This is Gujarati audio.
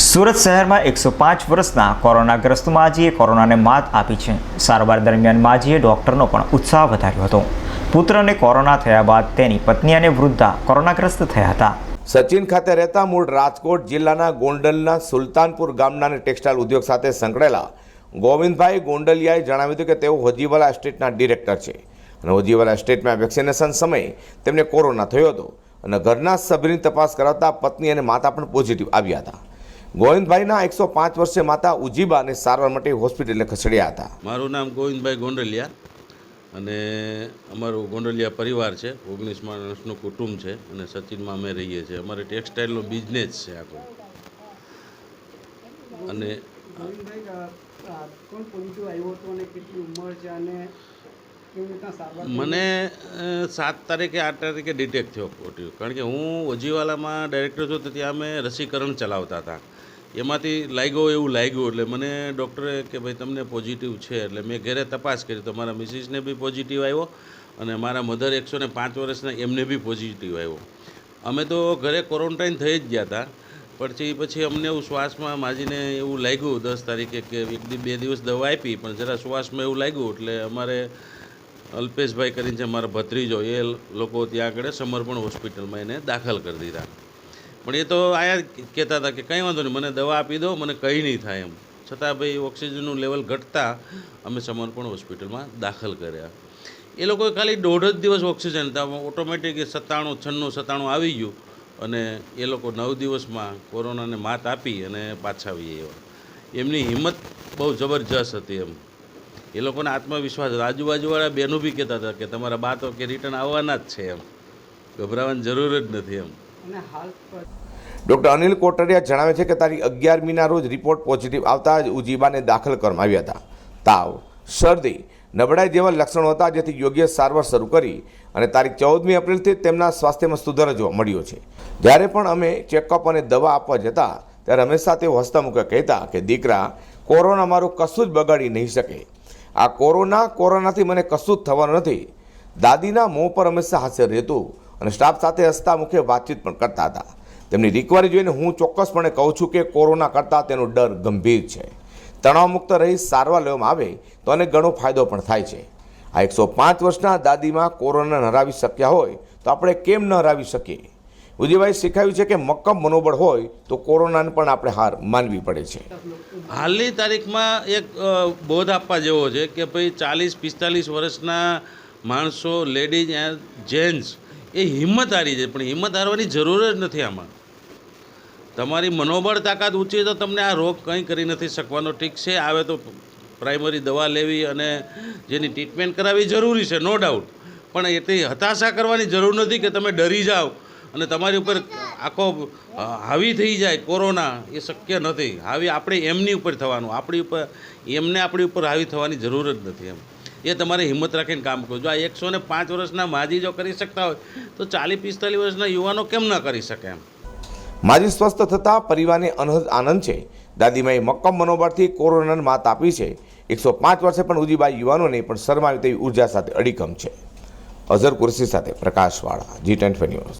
સુરત શહેરમાં એકસો પાંચ વર્ષના કોરોનાગ્રસ્ત માજીએ કોરોનાને માત આપી છે. સારવાર દરમિયાન માજીએ ડૉક્ટરનો પણ ઉત્સાહ વધાર્યો હતો. પુત્રને કોરોના થયા બાદ તેની પત્ની અને વૃદ્ધા કોરોનાગ્રસ્ત થયા હતા. સચિન ખાતે રહેતા મૂળ રાજકોટ જિલ્લાના ગોંડલના સુલતાનપુર ગામના ટેક્સટાઇલ ઉદ્યોગ સાથે સંકળાયેલા ગોવિંદભાઈ ગોંડલિયાએ જણાવ્યું હતું કે તેઓ હોજીવાલા એસ્ટેટના ડિરેક્ટર છે. અને હોજીવાલા એસ્ટેટમાં વેક્સિનેશન સમયે તેમને કોરોના થયો હતો. અને ઘરના સભ્યની તપાસ કરાવતા પત્ની અને માતા પણ પોઝિટિવ આવ્યા હતા. ગોવિંદભાઈના એકસો પાંચ વર્ષે માતા ઉજીબાને સારવાર માટે હોસ્પિટલે ખસેડ્યા હતા. મારું નામ ગોવિંદભાઈ ગોંડલિયા અને અમારું ગોંડલિયા પરિવાર છે ઓગણીસ માણસનું કુટુંબ છે અને સચિનમાં અમે રહીએ છીએ. અમારે ટેક્સટાઇલનો બિઝનેસ છે આખો અને? મને સાત તારીખે આઠ તારીખે ડિટેક્ટ થયો પોઝિટિવ કારણ કે હું ઓજીવાલામાં ડાયરેક્ટર છું તો ત્યાં અમે રસીકરણ ચલાવતા હતા. એમાંથી લાગ્યો એવું લાગ્યું એટલે મને ડૉક્ટરે કે ભાઈ તમને પોઝિટિવ છે એટલે મેં ઘરે તપાસ કરી તો મારા મિસિસને બી પોઝિટિવ આવ્યો અને મારા મધર એકસો ને પાંચ વર્ષના એમને બી પોઝિટિવ આવ્યો. અમે તો ઘરે ક્વોરન્ટાઇન થઈ જ ગયા હતા. પછી પછી અમને એવું શ્વાસમાં માજીને એવું લાગ્યું દસ તારીખે કે એક બે દિવસ દવા આપી, પણ જરા શ્વાસમાં એવું લાગ્યું એટલે અમારે અલ્પેશભાઈ કરીને છે મારા ભત્રીજો, એ લોકો ત્યાં આગળ સમર્પણ હોસ્પિટલમાં એને દાખલ કરી દીધા. પણ એ તો આયા કહેતા હતા કે કંઈ વાંધો નહીં, મને દવા આપી દો, મને કંઈ નહીં થાય એમ. છતાં ભાઈ ઓક્સિજનનું લેવલ ઘટતા અમે સમર્પણ હોસ્પિટલમાં દાખલ કર્યા. એ લોકોએ ખાલી દોઢ જ દિવસ ઓક્સિજન હતા ઓટોમેટિક સત્તાણું, છન્નું સત્તાણું આવી ગયું અને એ લોકો નવ દિવસમાં કોરોનાને માત આપી અને પાછા આવી એવા એમની હિંમત બહુ જબરજસ્ત હતી એમ. એ લોકોને આત્મવિશ્વાસ હતો આજુબાજુવાળા બહેનો બી કહેતા હતા કે તમારા બા તો કે રિટર્ન આવવાના જ છે એમ. ગભરાવાની જરૂર જ નથી એમ. અને ડૉક્ટર અનિલ કોટડિયા જણાવે છે કે તારીખ અગિયારમીના રોજ રિપોર્ટ પોઝિટિવ આવતા જ ઉજીબાને દાખલ કરવામાં આવ્યા હતા. તાવ, શરદી, નબળાઈ જેવા લક્ષણો હતા જેથી યોગ્ય સારવાર શરૂ કરી અને તારીખ ચૌદમી એપ્રિલથી તેમના સ્વાસ્થ્યમાં સુધારો જોવા મળ્યો છે. જ્યારે પણ અમે ચેકઅપ અને દવા આપવા જતા, ત્યારે હંમેશા તેઓ હસતા મૂકે કહેતા કે, દીકરા, કોરોના મારું કશું જ બગાડી નહીં શકે. આ કોરોના, કોરોનાથી મને કશું જ થવાનું નથી. દાદીના મોં પર હંમેશા હાસ્ય રહેતું. અને સ્ટાફ સાથે હસતા મુખે વાતચીત પણ કરતા હતા. તેમની રિકવરી જોઈને હું ચોક્કસપણે કહું છું કે કોરોના કરતાં તેનો ડર ગંભીર છે. તણાવમુક્ત રહી સારવાર લેવામાં આવે તો અને ઘણો ફાયદો પણ થાય છે. આ એકસો પાંચ વર્ષના દાદીમાં કોરોના હરાવી શક્યા હોય તો આપણે કેમ ન હરાવી શકીએ? ઉદયભાઈ શીખાયું છે કે મક્કમ મનોબળ હોય તો કોરોનાને પણ આપણે હાર માનવી પડે છે. હાલની તારીખમાં એક બોધ આપવા જેવો છે કે ભાઈ ચાલીસ પિસ્તાલીસ વર્ષના માણસો, લેડીઝ એન્ડ જેન્ટ્સ એ હિંમત હારી છે, પણ હિંમત હારવાની જરૂર જ નથી આમાં. તમારી મનોબળ તાકાત ઊંચી તો તમને આ રોગ કંઈ કરી નથી શકવાનો. ઠીક છે, આવે તો પ્રાઇમરી દવા લેવી અને જેની ટ્રીટમેન્ટ કરાવવી જરૂરી છે નો ડાઉટ પણ એટલી હતાશા કરવાની જરૂર નથી કે તમે ડરી જાઓ અને તમારી ઉપર આખો હાવી થઈ જાય કોરોના, એ શક્ય નથી. હાવી આપણે એમની ઉપર થવાનું. આપણી ઉપર, એમને આપણી ઉપર હાવી થવાની જરૂર જ નથી એમ. એ તમારે હિંમત રાખીને કામ કરવું જો આ એકસો ને પાંચ વર્ષના માજી જો કરી શકતા હોય, તો ચાલીસ, પિસ્તાલીસ વર્ષના યુવાનો કેમ ન કરી શકે એમ? માજી સ્વસ્થ થતાં પરિવારને અનહદ આનંદ છે. દાદીમાએ મક્કમ મનોબળથી કોરોનાને માત આપી છે. એકસો પાંચ વર્ષે પણ ઉજીબાઈ યુવાનોને પણ શરમાવી તેવી ઊર્જા સાથે અડીકમ છે. અઝર કુરશી સાથે પ્રકાશવાળા જી ટેન ન્યૂઝ.